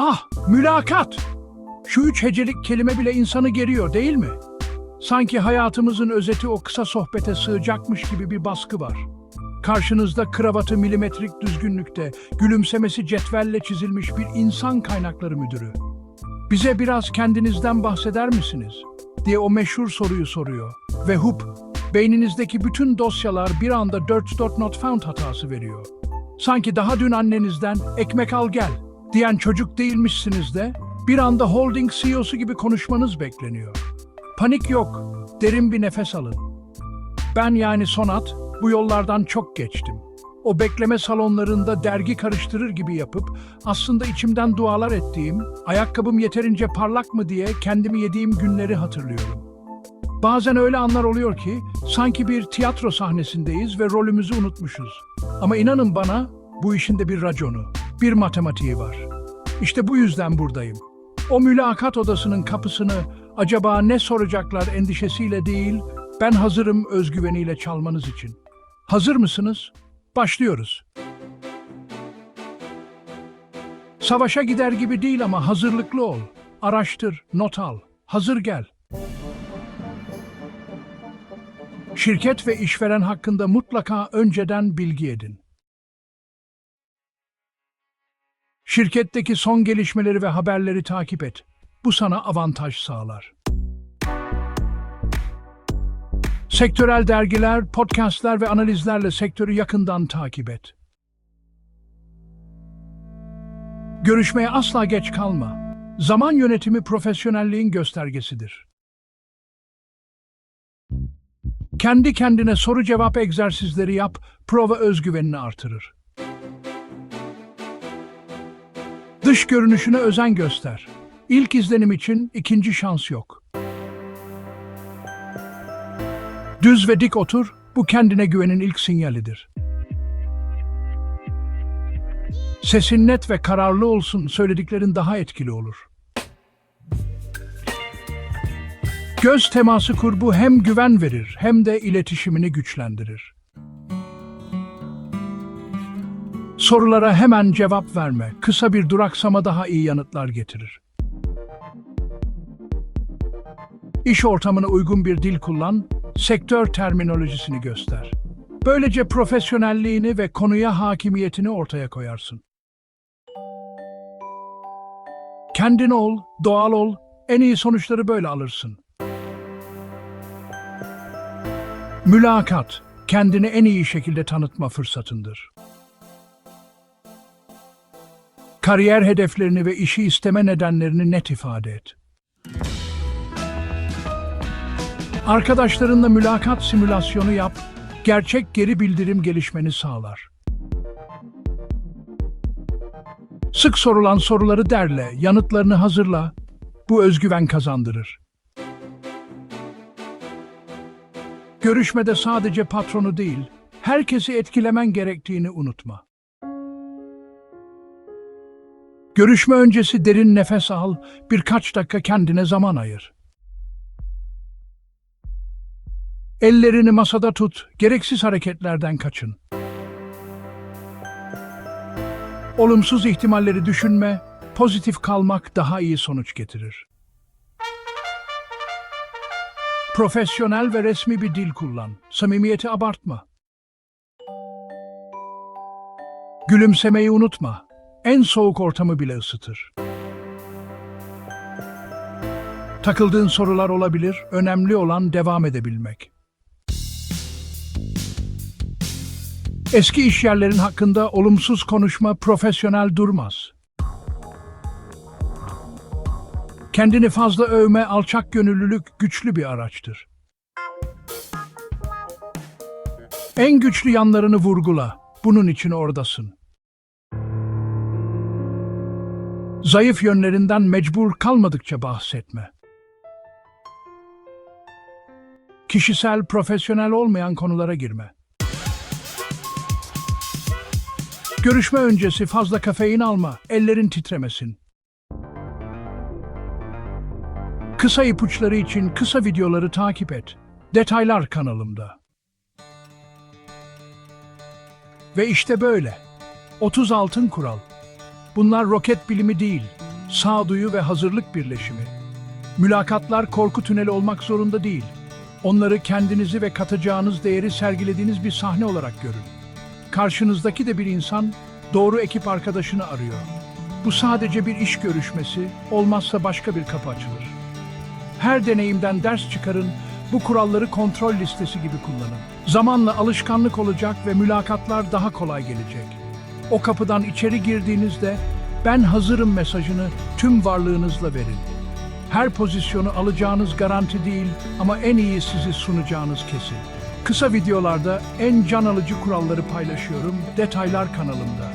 Ah, mülakat! Şu üç hecelik kelime bile insanı geriyor değil mi? Sanki hayatımızın özeti o kısa sohbete sığacakmış gibi bir baskı var. Karşınızda kravatı milimetrik düzgünlükte, gülümsemesi cetvelle çizilmiş bir insan kaynakları müdürü. Bize biraz kendinizden bahseder misiniz? diye o meşhur soruyu soruyor. Ve hup, beyninizdeki bütün dosyalar bir anda 4 not found hatası veriyor. Sanki daha dün annenizden ekmek al gel diyen çocuk değilmişsiniz de bir anda holding CEO'su gibi konuşmanız bekleniyor. Panik yok, derin bir nefes alın. Ben yani Sonat bu yollardan çok geçtim. O bekleme salonlarında dergi karıştırır gibi yapıp aslında içimden dualar ettiğim, ayakkabım yeterince parlak mı diye kendimi yediğim günleri hatırlıyorum. Bazen öyle anlar oluyor ki sanki bir tiyatro sahnesindeyiz ve rolümüzü unutmuşuz. Ama inanın bana bu işin de bir raconu, bir matematiği var. İşte bu yüzden buradayım. O mülakat odasının kapısını acaba ne soracaklar endişesiyle değil, ben hazırım özgüveniyle çalmanız için. Hazır mısınız? Başlıyoruz. Savaşa gider gibi değil ama hazırlıklı ol. Araştır, not al. Hazır gel. Şirket ve işveren hakkında mutlaka önceden bilgi edin. Şirketteki son gelişmeleri ve haberleri takip et. Bu sana avantaj sağlar. Sektörel dergiler, podcastler ve analizlerle sektörü yakından takip et. Görüşmeye asla geç kalma. Zaman yönetimi profesyonelliğin göstergesidir. Kendi kendine soru cevap egzersizleri yap, prova özgüvenini artırır. Dış görünüşüne özen göster. İlk izlenim için ikinci şans yok. Düz ve dik otur, bu kendine güvenin ilk sinyalidir. Sesin net ve kararlı olsun, söylediklerin daha etkili olur. Göz teması kur, bu hem güven verir hem de iletişimini güçlendirir. Sorulara hemen cevap verme, kısa bir duraksama daha iyi yanıtlar getirir. İş ortamına uygun bir dil kullan, sektör terminolojisini göster. Böylece profesyonelliğini ve konuya hakimiyetini ortaya koyarsın. Kendin ol, doğal ol, en iyi sonuçları böyle alırsın. Mülakat, kendini en iyi şekilde tanıtma fırsatındır. Kariyer hedeflerini ve işi isteme nedenlerini net ifade et. Arkadaşlarınla mülakat simülasyonu yap, gerçek geri bildirim gelişmeni sağlar. Sık sorulan soruları derle, yanıtlarını hazırla, bu özgüven kazandırır. Görüşmede sadece patronu değil, herkesi etkilemen gerektiğini unutma. Görüşme öncesi derin nefes al, birkaç dakika kendine zaman ayır. Ellerini masada tut, gereksiz hareketlerden kaçın. Olumsuz ihtimalleri düşünme, pozitif kalmak daha iyi sonuç getirir. Profesyonel ve resmi bir dil kullan, samimiyeti abartma. Gülümsemeyi unutma, en soğuk ortamı bile ısıtır. Takıldığın sorular olabilir, önemli olan devam edebilmek. Eski işyerlerin hakkında olumsuz konuşma profesyonel durmaz. Kendini fazla övme, alçak gönüllülük güçlü bir araçtır. En güçlü yanlarını vurgula. Bunun için oradasın. Zayıf yönlerinden mecbur kalmadıkça bahsetme. Kişisel, profesyonel olmayan konulara girme. Görüşme öncesi fazla kafein alma, ellerin titremesin. Kısa ipuçları için kısa videoları takip et. Detaylar kanalımda. Ve işte böyle. 30 altın kural. Bunlar roket bilimi değil, Sağduyu ve hazırlık birleşimi. Mülakatlar korku tüneli olmak zorunda değil. Onları kendinizi ve katacağınız değeri sergilediğiniz bir sahne olarak görün. Karşınızdaki de bir insan doğru ekip arkadaşını arıyor. Bu sadece bir iş görüşmesi, olmazsa başka bir kapı açılır. Her deneyimden ders çıkarın, bu kuralları kontrol listesi gibi kullanın. Zamanla alışkanlık olacak ve mülakatlar daha kolay gelecek. O kapıdan içeri girdiğinizde ben hazırım mesajını tüm varlığınızla verin. Her pozisyonu alacağınız garanti değil ama en iyi sizi sunacağınız kesin. Kısa videolarda en can alıcı kuralları paylaşıyorum. Detaylar kanalımda.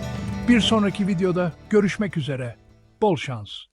Bir sonraki videoda görüşmek üzere. Bol şans.